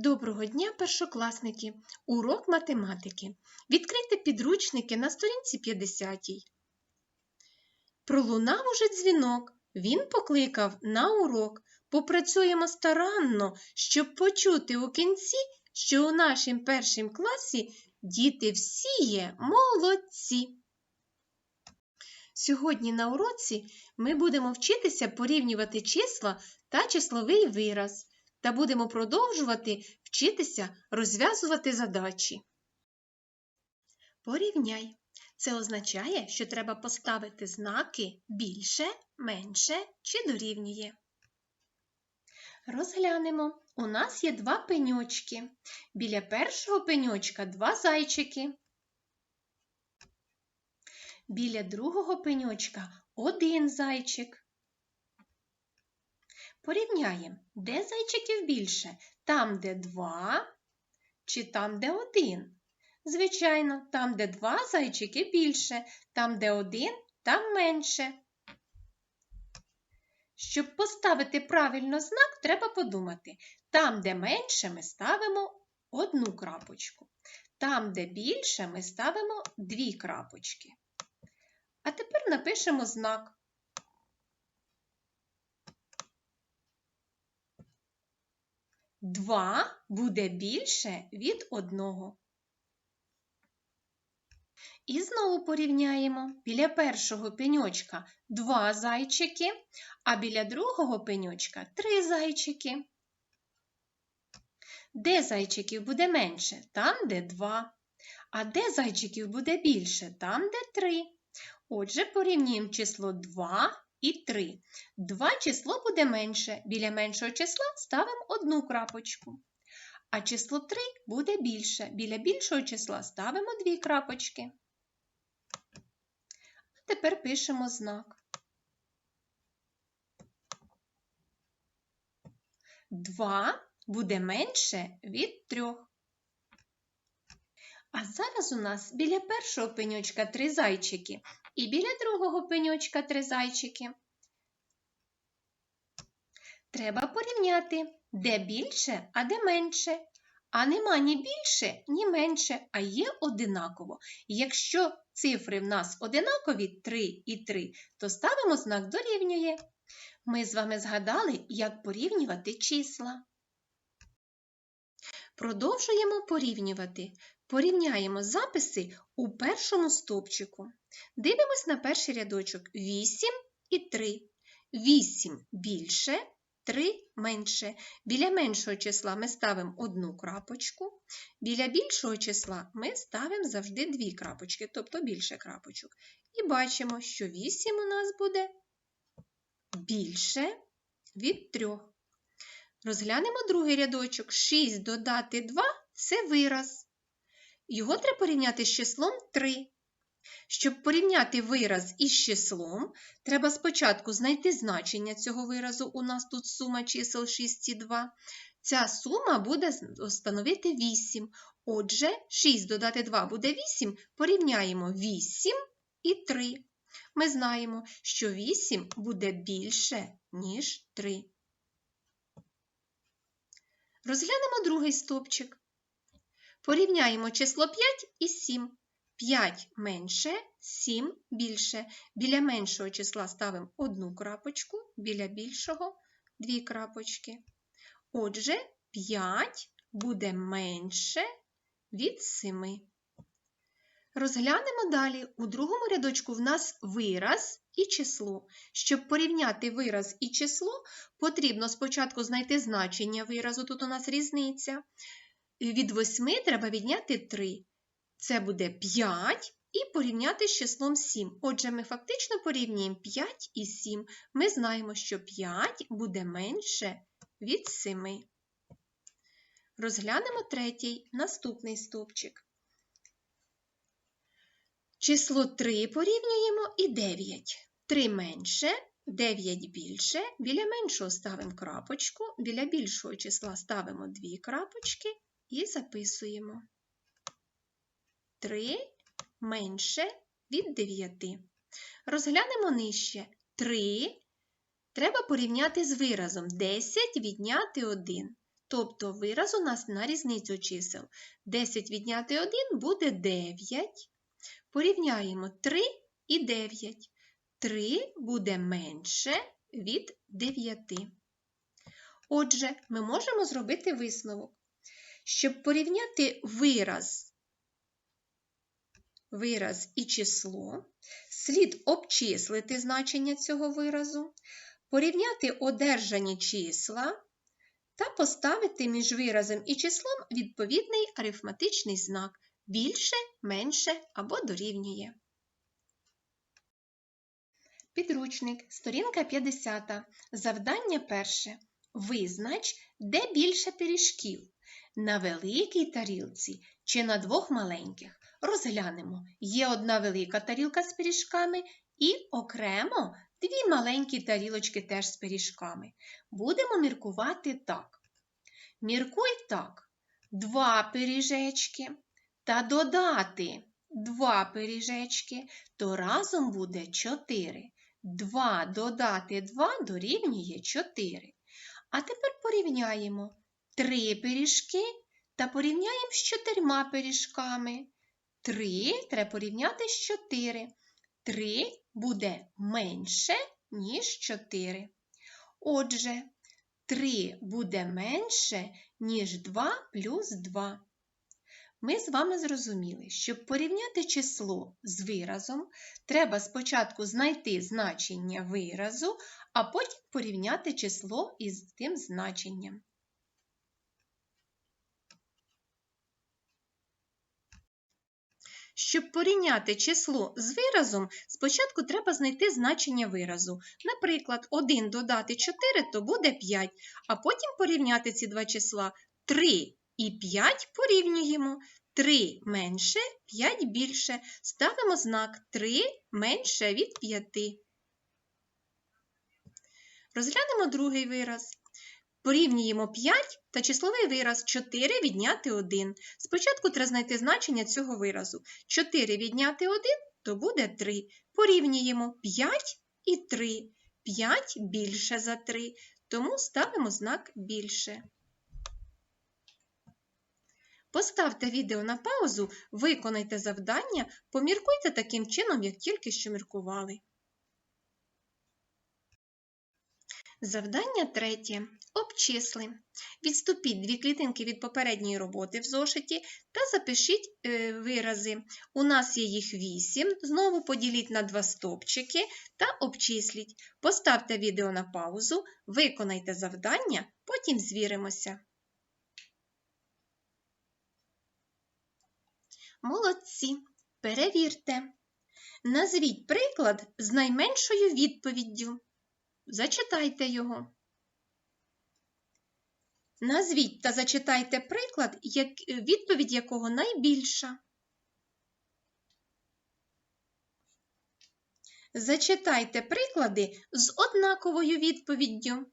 Доброго дня, першокласники! Урок математики. Відкрийте підручники на сторінці 50. Пролунав уже дзвінок. Він покликав на урок. Попрацюємо старанно, щоб почути у кінці, що у нашім першім класі діти всі є молодці. Сьогодні на уроці ми будемо вчитися порівнювати числа та числовий вираз та будемо продовжувати вчитися розв'язувати задачі. Порівняй. Це означає, що треба поставити знаки більше, менше чи дорівнює. Розглянемо. У нас є два пеньочки. Біля першого пеньочка два зайчики. Біля другого пеньочка один зайчик. Порівняємо, де зайчиків більше? Там, де два, чи там, де один? Звичайно, там, де два зайчики більше, там, де один, там менше. Щоб поставити правильно знак, треба подумати. Там, де менше, ми ставимо одну крапочку. Там, де більше, ми ставимо дві крапочки. А тепер напишемо знак. Два буде більше від одного. І знову порівняємо. Біля першого пеньочка два зайчики, а біля другого пеньочка три зайчики. Де зайчиків буде менше? Там, де два. А де зайчиків буде більше? Там, де три. Отже, порівнюємо число 2 і 3. 2 число буде менше. Біля меншого числа ставимо одну крапочку. А число 3 буде більше. Біля більшого числа ставимо дві крапочки. А тепер пишемо знак. 2 буде менше від 3. А зараз у нас біля першого пеньочка три зайчики і біля другого пеньочка три зайчики. Треба порівняти, де більше, а де менше. А нема ні більше, ні менше, а є одинаково. Якщо цифри в нас одинакові 3 і 3, то ставимо знак дорівнює. Ми з вами згадали, як порівнювати числа. Продовжуємо порівнювати. Порівняємо записи у першому стовпчику. Дивимось на перший рядочок 8 і 3. 8 більше, 3 менше. Біля меншого числа ми ставимо одну крапочку, біля більшого числа ми ставимо завжди дві крапочки, тобто більше крапочок. І бачимо, що 8 у нас буде більше від 3. Розглянемо другий рядочок. 6 додати 2 це вираз. Його треба порівняти з числом 3. Щоб порівняти вираз із числом, треба спочатку знайти значення цього виразу. У нас тут сума чисел 6 і 2. Ця сума буде становити 8. Отже, 6 додати 2 буде 8. Порівняємо 8 і 3. Ми знаємо, що 8 буде більше, ніж 3. Розглянемо другий стовпчик. Порівняємо число 5 і 7. 5 менше, 7 більше. Біля меншого числа ставимо одну крапочку, біля більшого дві крапочки. Отже, 5 буде менше від 7. Розглянемо далі. У другому рядочку в нас вираз і число. Щоб порівняти вираз і число, потрібно спочатку знайти значення виразу, тут у нас різниця. Від 8 треба відняти 3. Це буде 5 і порівняти з числом 7. Отже, ми фактично порівнюємо 5 і 7. Ми знаємо, що 5 буде менше від 7. Розглянемо третій, наступний стовпчик. Число 3 порівнюємо і 9. 3 менше, 9 більше. Біля меншого ставимо крапочку, біля більшого числа ставимо дві крапочки і записуємо. 3 менше від 9. Розглянемо нижче. 3 треба порівняти з виразом 10 відняти 1. Тобто вираз у нас на різницю чисел. 10 відняти 1 буде 9. Порівняємо 3 і 9. 3 буде менше від 9. Отже, ми можемо зробити висновок. Щоб порівняти вираз, вираз і число, слід обчислити значення цього виразу, порівняти одержані числа та поставити між виразом і числом відповідний арифматичний знак більше, менше або дорівнює. Підручник, сторінка 50. Завдання перше. Визнач, де більше пиріжків на великій тарілці чи на двох маленьких. Розглянемо. Є одна велика тарілка з пиріжками і окремо дві маленькі тарілочки теж з пиріжками. Будемо міркувати так. Міркуй так. Два пиріжечки та додати два пиріжечки, то разом буде чотири. Два додати два дорівнює чотири. А тепер порівняємо три пиріжки та порівняємо з чотирма пиріжками. Три треба порівняти з чотири. Три буде менше, ніж чотири. Отже, три буде менше, ніж 2 плюс 2. Ми з вами зрозуміли, щоб порівняти число з виразом, треба спочатку знайти значення виразу, а потім порівняти число із тим значенням. Щоб порівняти число з виразом, спочатку треба знайти значення виразу. Наприклад, 1 додати 4 то буде 5, а потім порівняти ці два числа 3 і 5 порівнюємо. 3 менше, 5 більше. Ставимо знак 3 менше від 5. Розглянемо другий вираз. Порівнюємо 5 та числовий вираз 4 відняти 1. Спочатку треба знайти значення цього виразу. 4 відняти 1 то буде 3. Порівнюємо 5 і 3. 5 більше за 3, тому ставимо знак більше. Поставте відео на паузу, виконайте завдання, поміркуйте таким чином, як тільки що міркували. Завдання третє. Обчисли. Відступіть дві клітинки від попередньої роботи в зошиті та запишіть е, вирази. У нас є їх 8. Знову поділіть на два стопчики та обчисліть. Поставте відео на паузу, виконайте завдання, потім звіримося. Молодці. Перевірте. Назвіть приклад з найменшою відповіддю. Зачитайте його. Назвіть та зачитайте приклад, відповідь якого найбільша. Зачитайте приклади з однаковою відповіддю.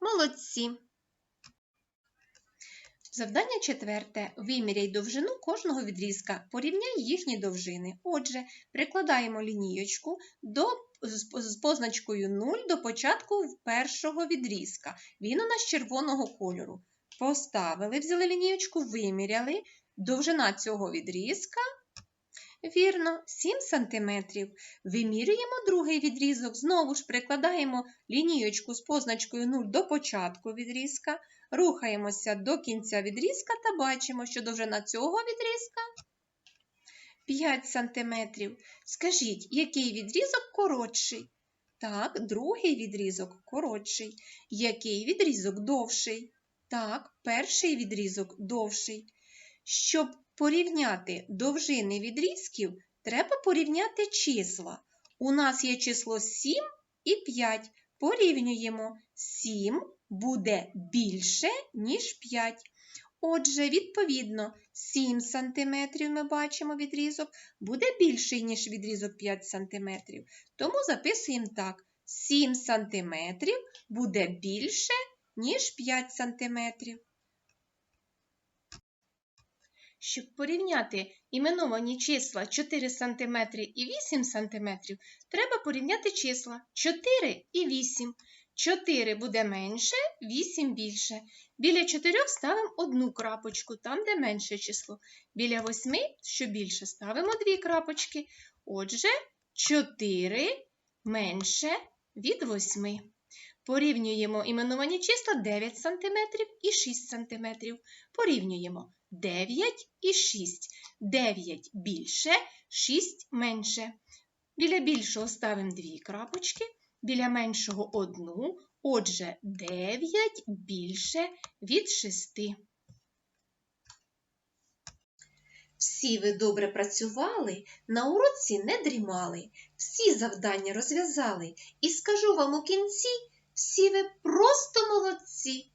Молодці. Завдання четверте. Виміряй довжину кожного відрізка. Порівняй їхні довжини. Отже, прикладаємо лінієчку до, з позначкою 0 до початку першого відрізка. Він у нас червоного кольору. Поставили, взяли лінієчку, виміряли. Довжина цього відрізка. Вірно, 7 см. Вимірюємо другий відрізок. Знову ж прикладаємо лінієчку з позначкою 0 до початку відрізка. Рухаємося до кінця відрізка та бачимо, що довжина цього відрізка 5 см. Скажіть, який відрізок коротший? Так, другий відрізок коротший. Який відрізок довший? Так, перший відрізок довший. Щоб порівняти довжини відрізків, треба порівняти числа. У нас є число 7 і 5. Порівнюємо 7 буде більше, ніж 5. Отже, відповідно, 7 см ми бачимо відрізок, буде більший, ніж відрізок 5 см. Тому записуємо так: 7 см буде більше, ніж 5 см. Щоб порівняти іменовані числа 4 см і 8 см, треба порівняти числа 4 і 8. 4 буде менше, 8 більше. Біля 4 ставимо одну крапочку, там, де менше число. Біля 8, що більше, ставимо дві крапочки. Отже, 4 менше від 8. Порівнюємо іменовані числа 9 см і 6 см. Порівнюємо 9 і 6. 9 більше, 6 менше. Біля більшого ставимо дві крапочки, біля меншого одну. Отже, 9 більше від 6. Всі ви добре працювали, на уроці не дрімали, всі завдання розв'язали. І скажу вам у кінці, всі ви просто молодці.